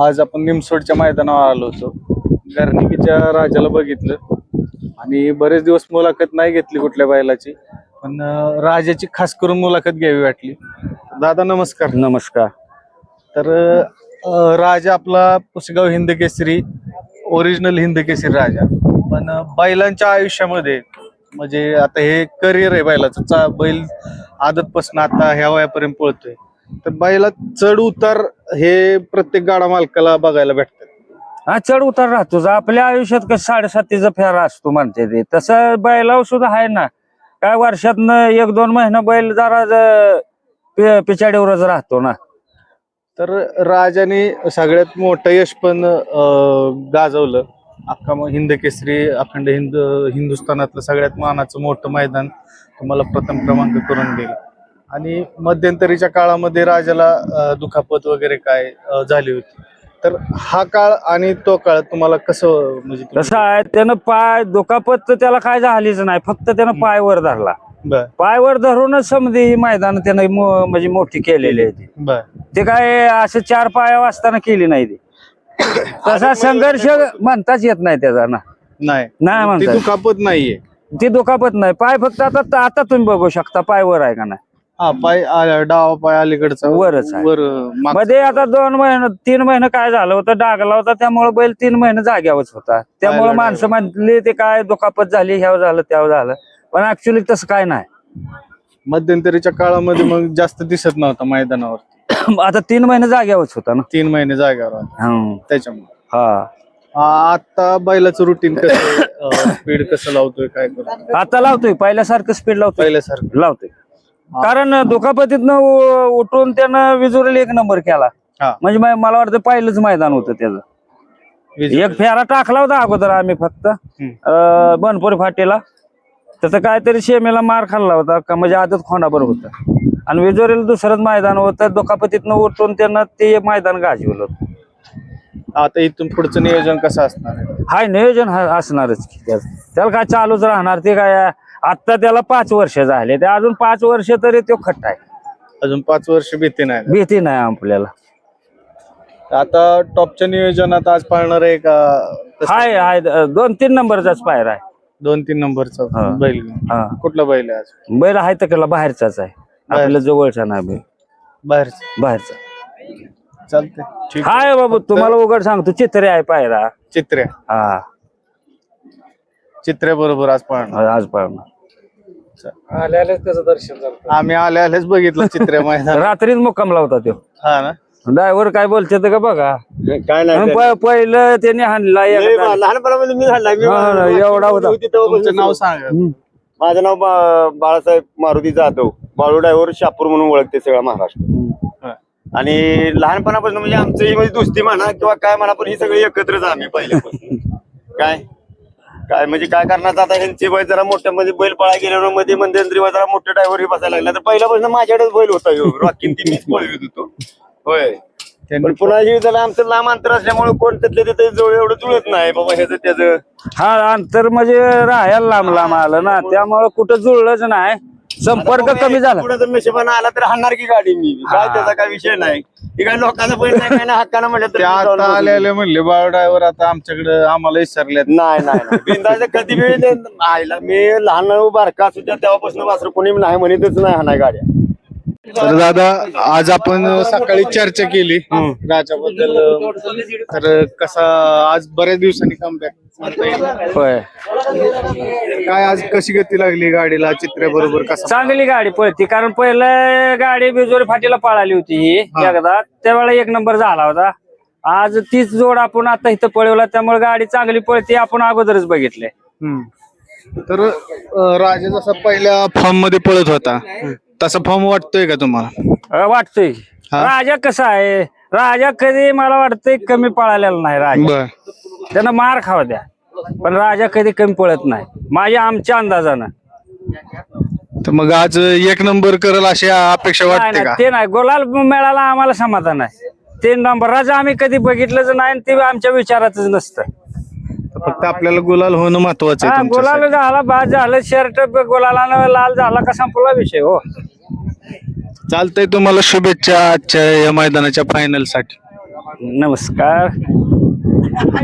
आज आपण निमसोडच्या मैदानावर आलो होतो. गर्निकीच्या राजाला बघितलं. आणि बरेच दिवस मुलाखत नाही घेतली कुठल्या बैलाची. पण राजाची खास करून मुलाखत घ्यावी वाटली. दादा नमस्कार. नमस्कार. तर अं, राजा आपला पुसेगाव हिंद केसरी ओरिजिनल हिंद केसरी राजा. पण बैलांच्या आयुष्यामध्ये म्हणजे आता हे करिअर आहे बैलाचं. चा बैल आदतपासून आता ह्या वयापर्यंत पळतोय. तर बैला चढ उतार हे प्रत्येक गाडा मालकाला बघायला भेटतात. हा चढ उतार राहतोच आपल्या आयुष्यात कसं साडेसातीचा फेरा असतो म्हणते ते. तसं बैलावर सुद्धा आहे ना. काय वर्षातनं एक दोन महिना बैल जरा ज- पि- पिछाडीवरच राहतो ना. तर राजाने सगळ्यात मोठं यश पण अं, गाजवलं. अख्खा मग हिंद केसरी अखंड हिंद हिंदुस्थानातलं सगळ्यात मानाचं मोठं मैदान तुम्हाला प्रथम क्रमांक करून दिलं आणि मध्यंतरीच्या काळामध्ये राजाला दुखापत वगैरे काय झाली होती. तर हा काळ आणि तो काळ तुम्हाला कसं म्हणजे कसं आहे त्यानं पाय दुखापत तर त्याला काय झालीच नाही फक्त त्यानं पाय वर धरला. पाय वर धरूनच समधी ही मैदान त्यानं म्हणजे मोठी केलेली आहे ती. काय असं चार पाया वाजताना केली नाही ती. तसा संघर्ष म्हणताच येत नाही त्याचा ना. नाही. दुखापत नाहीये. ती दुखापत नाही. पाय फक्त आता आता तुम्ही बघू शकता पाय वर आहे का नाही. हा पाय आ- डावा पाय अलीकडचा. वरच आहे. वर मध्ये आता दोन महिने तीन महिने काय झालं होतं? डागला होता त्यामुळे बैल तीन महिने जाग्यावरच होता. त्यामुळे माणसं म्हणली ते काय दुखापत झाली ह्याव झालं त्याव झालं. पण ऍक्च्युली तसं काय नाही. मध्यंतरीच्या काळामध्ये मग जास्त दिसत नव्हता मैदानावर आता तीन महिने जाग्यावरच होता ना? तीन महिने जागेवर होता. हं. त्याच्यामुळे. हा. आ- आता बैलाचं रुटीन कसं स्पीड कसं लावतोय काय करतोय? आता लावतोय पहिल्यासारखं स्पीड लावतोय. पहिल्यासारखं. लावतोय. कारण दुखापतीतनं उठून त्यानं विजुरला एक नंबर केला. हा. म्हणजे मा- मला वाटतं पहिलंच मैदान होतं त्याचं. विजय. एक फेरा टाकला होता अगोदर आम्ही फक्त अं, बनपुरी फाटीला. त्याचं काहीतरी शेमेला मार खाल्ला होता का म्हणजे आदत खोंडाबर होता. आणि विजोरीला दुसरंच मैदान होतं दुखापतीतनं उठून त्यानं ते मैदान गाजवलं. होतं. आता इथून पुढचं नियोजन कसं असणार आहे? हाय नियोजन हा- असणारच की. त्याचं. त्याला काय चालूच राहणार ते काय आता त्याला पाच वर्ष झाले. ते अजून पाच वर्ष तरी तो खट्टा आहे. अजून पाच वर्ष भीती नाही. भीती नाही आपल्याला. आता टॉपच्या नियोजनात आज पाळणार आहे का? हाय हाय दोन तीन नंबरचाच पायर आहे. दोन तीन नंबरचा हा. बैल. हा. कुठला बैल आहे आज? बैल आहे तर त्याला बाहेरचाच आहे. आपल्या जवळचा नाही बैल बाहेरचा. बाहेरचा. चालतंय. ठीक हाय बाबू तुम्हाला उघड सांगतो चित्रे आहे पायरा. चित्र्या हा. चित्र्या बरोबर आज पाळणार. आज पाळणार. आम्ही आल्या आल्याच बघितलं चित्र्या मैदान रात्रीच मुक्काम लावता तो हा ना? ड्रायव्हर काय बोलते ते का बघा. काय नाही प- पहिलं त्याने हाणला लय लहानपणामध्ये मी झाला मी हा, ना, एवढा होता. तुमचं नाव सांगा. हम्म. माझं नाव बा- बाळासाहेब मारुती जाधव. बाळू ड्रायव्हर शापूर म्हणून ओळखते सगळा महाराष्ट्र. हा. आणि लहानपणापासून म्हणजे आमचं ही म्हणजे दोस्ती म्हणा किंवा काय म्हणा पण ही सगळी एकत्रच आम्ही पहिल्यापासून. काय? काय म्हणजे काय करणार? आता ह्यांचे बैल जरा मोठ्या मध्ये बैल पळा गेल्यावर मध्ये मध्यंतरी जरा मोठे ड्रायव्हर बसायला लागला. तर पहिल्यापासून माझ्याकडेच बैल होता ह्यो. रॉकीन ती मीच पळवित होतो. होय. पण पुन्हा हे झालं आमचं लांब अंतर असल्यामुळे कोण तिथले तिथे जवळ एवढं जुळत नाही बाबा ह्याचं त्याचं. हा अंतर म्हणजे राहायला लांब लांब आलं ना. त्यामुळं कुठं जुळलंच नाही. संपर्क कमी झाला. पुढे जर नशिबानं आला तर हाणणार की गाडी मी? काय त्याचा काय विषय नाही. हे काय लोकांना पण नाही काय ना हक्कानं म्हटलं तर ते मी जाऊन आता बसलो. आले आले म्हणले बाळ ड्रायव्हर आता आमच्याकडे आम्हाला विसरल्यात नाही नाही नाही. बिनधास्त कधी बी ते आईला मी लहान बारका असू त्या तेव्हापासून वासर कोणी नाही म्हणतच नाही हाणाय गाड्या. तर दादा आज आपण सकाळी चर्चा केली राजाबद्दल. तर कसा आज बऱ्याच दिवसांनी कमबॅक होय. काय आज कशी गती लागली गाडीला? चित्र्या बरोबर कसा? चांगली गाडी पळती कारण पहिलं गाडी बिजोरी फाटीला पळाली होती ही एकदा. त्यावेळेला एक नंबर झाला होता. आज तीच जोड आपण आता इथं पळवला त्यामुळे गाडी चांगली पळते आपण अगोदरच बघितले. तर अं, राजा जसा पहिल्या फॉर्ममध्ये पळत होता तसा फॉर्म वाटतोय का तुम्हाला? वाटतोय हा? राजा कसा आहे? राजा कधी मला वाटतंय कमी पळालेला नाही राजा. बर. त्यानं मार खावा द्या. पण राजा कधी कमी पळत नाही. माझ्या आमच्या अंदाजानं. तर मग आज एक नंबर करल अशी अपेक्षा नाही, वाटते नाही, ते नाही. गोलाल मिळाला आम्हाला समाधान आहे. ते नंबर. राजा आम्ही कधी बघितलंच नाही आणि ते आमच्या विचारातच नसतं. फक्त आपल्याला गुलाल होणं महत्वाचं हा आहे गोलाल तुमच्यासाठी. झाला बाद झालं शर्ट गोलाला लाल झाला का संपला विषय हो. चालतंय तुम्हाला शुभेच्छा आजच्या या मैदानाच्या फायनलसाठी. नमस्कार.